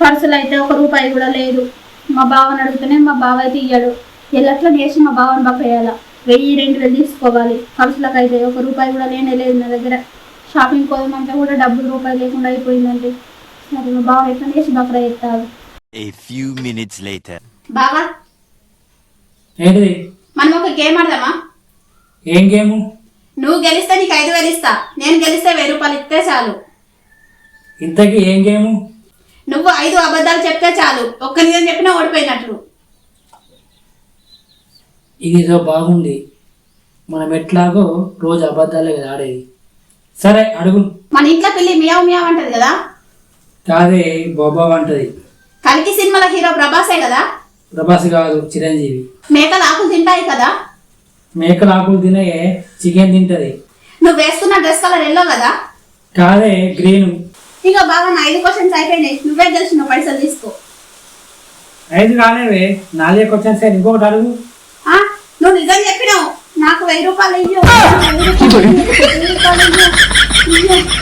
పర్సులు అయితే ఒక రూపాయి కూడా లేదు. మా బావని అడిగితేనే మా బావ అయితే ఇయ్యాడు. ఎల్లట్లా చేసి మా బావని బకేయాల వెయ్యి రెండు వేలు తీసుకోవాలి. పర్సులకు అయితే ఒక రూపాయి కూడా లేనే లేదు నా దగ్గర. షాపింగ్ పోదామంటే కూడా డబ్బులు రూపాయి లేకుండా అయిపోయిందండి. సరే మా బావ ఎట్లా చేసి బకరా later. బావా? ఏంటిది? మనం ఒక గేమ్ ఆడదామా? ఏం గేము? నువ్వు గెలిస్తే నీకు ఐదు వేలు ఇస్తా. నేను గెలిస్తే వెయ్యి రూపాయలు ఇస్తే చాలు. ఇంతకీ ఏం గేము? నువ్వు ఐదు అబద్ధాలు చెప్తే చాలు. ఒక్క నిజం చెప్పినా ఓడిపోయినట్లు. ఇది బాగుంది. మనం ఎట్లాగో రోజు అబద్ధాలే కదా ఆడేది. సరే అడుగు. మన ఇంట్లో పిల్లి మియావ్ మియావ్ అంటది కదా? కాదే బాబా అంటది. కలికి సినిమాల హీరో ప్రభాసే కదా? ప్రభాస్ కాదు చిరంజీవి. మేకలు ఆకులు తింటాయి కదా? మేకలు ఆకులు తినే చికెన్ తింటది. నువ్వు వేసుకున్న డ్రెస్ కలర్ ఎల్లో కదా? కాదే గ్రీన్. ఇక బాగా నా ఐదు క్వశ్చన్స్ అయిపోయినాయి నువ్వే గెలిచిన పైసలు తీసుకో ఐదు కాలేవే నాలుగే క్వశ్చన్స్ ఇంకొకటి అడుగు ఆ, నువ్వు నిజం చెప్పినావు నాకు వెయ్యి రూపాయలు ఇయ్యు. వెయ్యి రూపాయలు ఇయ్యు. వెయ్యి రూపాయలు ఇయ్యు. ఇయ్యు.